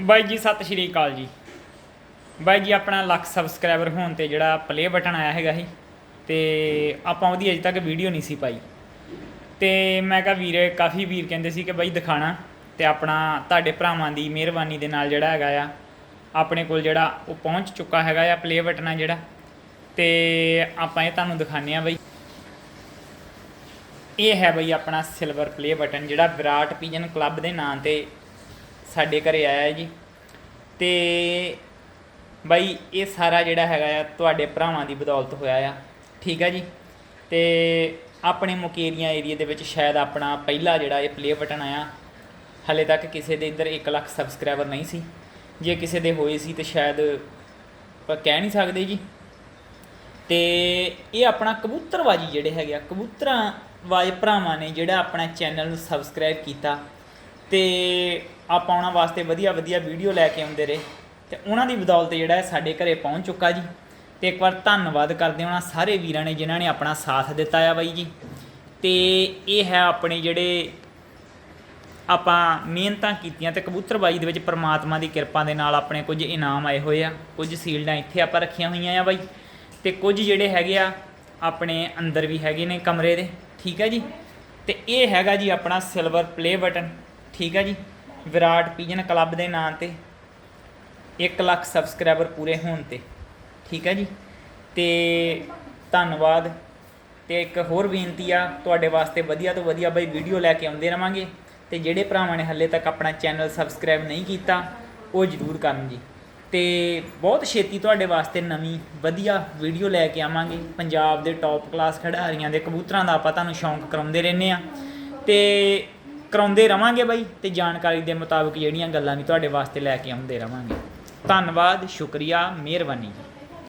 ਬਾਈ ਜੀ, ਸਤਿ ਸ਼੍ਰੀ ਅਕਾਲ ਜੀ। ਬਾਈ ਜੀ, ਆਪਣਾ ਲੱਖ ਸਬਸਕ੍ਰਾਈਬਰ ਹੋਣ ਤੇ ਜਿਹੜਾ ਪਲੇ ਬਟਨ ਆਇਆ ਹੈਗਾ ਸੀ, ਤੇ ਆਪਾਂ ਉਹਦੀ ਅਜੇ ਤੱਕ ਵੀਡੀਓ ਨਹੀਂ ਸੀ ਪਾਈ। ਤੇ ਮੈਂ ਕਿਹਾ ਵੀਰੇ, ਕਾਫੀ ਵੀਰ ਕਹਿੰਦੇ ਸੀ ਕਿ ਬਾਈ ਦਿਖਾਣਾ, ਤੇ ਆਪਣਾ ਤੁਹਾਡੇ ਭਰਾਵਾਂ ਦੀ ਮਿਹਰਬਾਨੀ ਦੇ ਨਾਲ ਜਿਹੜਾ ਹੈਗਾ ਆ, ਆਪਣੇ ਕੋਲ ਜਿਹੜਾ ਉਹ ਪਹੁੰਚ ਚੁੱਕਾ ਹੈਗਾ ਆ ਪਲੇ ਬਟਨ ਆ ਜਿਹੜਾ। ਤੇ ਆਪਾਂ ਇਹ ਤੁਹਾਨੂੰ ਦਿਖਾਣੇ ਆ ਬਾਈ। ਇਹ ਹੈ ਬਈ ਆਪਣਾ ਸਿਲਵਰ ਪਲੇ ਬਟਨ ਜਿਹੜਾ ਵਿਰਾਟ ਪੀਜਨ ਕਲੱਬ ਦੇ ਨਾਂ ਤੇ ਸਾਡੇ ਘਰੇ ਆਇਆ ਜੀ। ਤੇ ਬਾਈ, ਇਹ ਸਾਰਾ ਜਿਹੜਾ ਹੈਗਾ ਆ, ਤੁਹਾਡੇ ਭਰਾਵਾਂ ਦੀ ਬਦੌਲਤ ਹੋਇਆ ਆ। ਠੀਕ ਆ ਜੀ? ਤੇ ਆਪਣੇ ਮੁਕੇਰੀਆਂ ਏਰੀਆ ਦੇ ਵਿੱਚ ਸ਼ਾਇਦ ਆਪਣਾ ਪਹਿਲਾ ਜਿਹੜਾ ਇਹ ਪਲੇ ਬਟਨ ਆਇਆ, ਹਲੇ ਤੱਕ ਕਿਸੇ ਦੇ ਇੱਧਰ 1 ਲੱਖ ਸਬਸਕ੍ਰਾਈਬਰ ਨਹੀਂ ਸੀ। ਜੇ ਕਿਸੇ ਦੇ ਹੋਏ ਸੀ ਤੇ ਸ਼ਾਇਦ ਆਪਾਂ ਕਹਿ ਨਹੀਂ ਸਕਦੇ ਜੀ। ਤੇ ਇਹ ਆਪਣਾ ਕਬੂਤਰਬਾਜੀ ਜਿਹੜੇ ਹੈਗੇ ਆ, ਕਬੂਤਰਾਂ ਵਾਲੇ ਭਰਾਵਾਂ ਨੇ ਜਿਹੜਾ ਆਪਣਾ ਚੈਨਲ ਨੂੰ ਸਬਸਕ੍ਰਾਈਬ ਕੀਤਾ। ਤੇ ਆਪਾਂ ਉਹਨਾਂ ਵਾਸਤੇ ਵਧੀਆ ਵਧੀਆ ਵੀਡੀਓ ਲੈ ਕੇ ਆਉਂਦੇ ਰਹੇ। ਤੇ ਉਹਨਾਂ ਦੀ ਬਦੌਲਤ ਜਿਹੜਾ ਇਹ ਸਾਡੇ ਘਰੇ ਪਹੁੰਚ ਚੁੱਕਾ ਜੀ। ਤੇ ਇੱਕ ਵਾਰ ਧੰਨਵਾਦ ਕਰਦੇ ਹਾਂ ਉਹਨਾਂ ਸਾਰੇ ਵੀਰਾਂ ਨੇ ਜਿਨ੍ਹਾਂ ਨੇ ਆਪਣਾ ਸਾਥ ਦਿੱਤਾ ਆ ਬਾਈ ਜੀ। ਤੇ ਇਹ ਹੈ ਆਪਣੇ ਜਿਹੜੇ ਆਪਾਂ ਮਿਹਨਤਾਂ ਕੀਤੀਆਂ ਤੇ ਕਬੂਤਰਬਾਜੀ ਦੇ ਵਿੱਚ ਪ੍ਰਮਾਤਮਾ ਦੀ ਕਿਰਪਾ ਦੇ ਨਾਲ ਆਪਣੇ ਕੁਝ ਇਨਾਮ ਆਏ ਹੋਏ ਆ। ਕੁਝ ਸੀਲਡਾਂ ਇੱਥੇ ਆਪਾਂ ਰੱਖੀਆਂ ਹੋਈਆਂ ਆ ਬਾਈ। ਤੇ ਕੁਝ ਜਿਹੜੇ ਹੈਗੇ ਆ ਆਪਣੇ ਅੰਦਰ ਵੀ ਹੈਗੇ ਨੇ ਕਮਰੇ ਦੇ। ਠੀਕ ਹੈ ਜੀ। ਤੇ ਇਹ ਹੈਗਾ ਜੀ ਆਪਣਾ ਸਿਲਵਰ ਪਲੇ ਬਟਨ ਠੀਕ ਹੈ ਜੀ। ਵਿਰਾਟ ਪੀਜਨ ਕਲੱਬ ਦੇ ਨਾਂ ਤੇ 1 ਲੱਖ ਸਬਸਕ੍ਰਾਈਬਰ ਪੂਰੇ ਹੋਣ ਤੇ। ਠੀਕ ਹੈ ਜੀ। ਤੇ ਧੰਨਵਾਦ। ਤੇ ਇੱਕ ਹੋਰ ਬੇਨਤੀ ਆ, ਤੁਹਾਡੇ ਵਾਸਤੇ ਵਧੀਆ ਤੋਂ ਵਧੀਆ ਬਈ ਵੀਡੀਓ ਲੈ ਕੇ ਆਉਂਦੇ ਰਵਾਂਗੇ। ਤੇ ਜਿਹੜੇ ਭਰਾਵਾਂ ਨੇ ਹੱਲੇ ਤੱਕ ਆਪਣਾ ਚੈਨਲ ਸਬਸਕ੍ਰਾਈਬ ਨਹੀਂ ਕੀਤਾ, ਉਹ ਜਰੂਰ ਕਰਨ ਜੀ। ਤੇ ਬਹੁਤ ਛੇਤੀ ਤੁਹਾਡੇ ਵਾਸਤੇ ਨਵੀਂ ਵਧੀਆ ਵੀਡੀਓ ਲੈ ਕੇ ਆਵਾਂਗੇ। ਪੰਜਾਬ ਦੇ ਟੌਪ ਕਲਾਸ ਖਿਡਾਰੀਆਂ ਦੇ ਕਬੂਤਰਾਂ ਦਾ ਆਪਾਂ ਤੁਹਾਨੂੰ ਸ਼ੌਂਕ ਕਰਾਉਂਦੇ ਰਹਿੰਦੇ ਆ। ਤੇ ਕਰਾਉਂਦੇ ਰਵਾਂਗੇ ਬਾਈ ਤੇ ਜਾਣਕਾਰੀ ਦੇ ਮੁਤਾਬਕ ਜਿਹੜੀਆਂ ਗੱਲਾਂ ਵੀ ਤੁਹਾਡੇ ਵਾਸਤੇ ਲੈ ਕੇ ਆਉਂਦੇ ਰਵਾਂਗੇ। ਧੰਨਵਾਦ, ਸ਼ੁਕਰੀਆ, ਮਿਹਰਬਾਨੀ। ਜੀ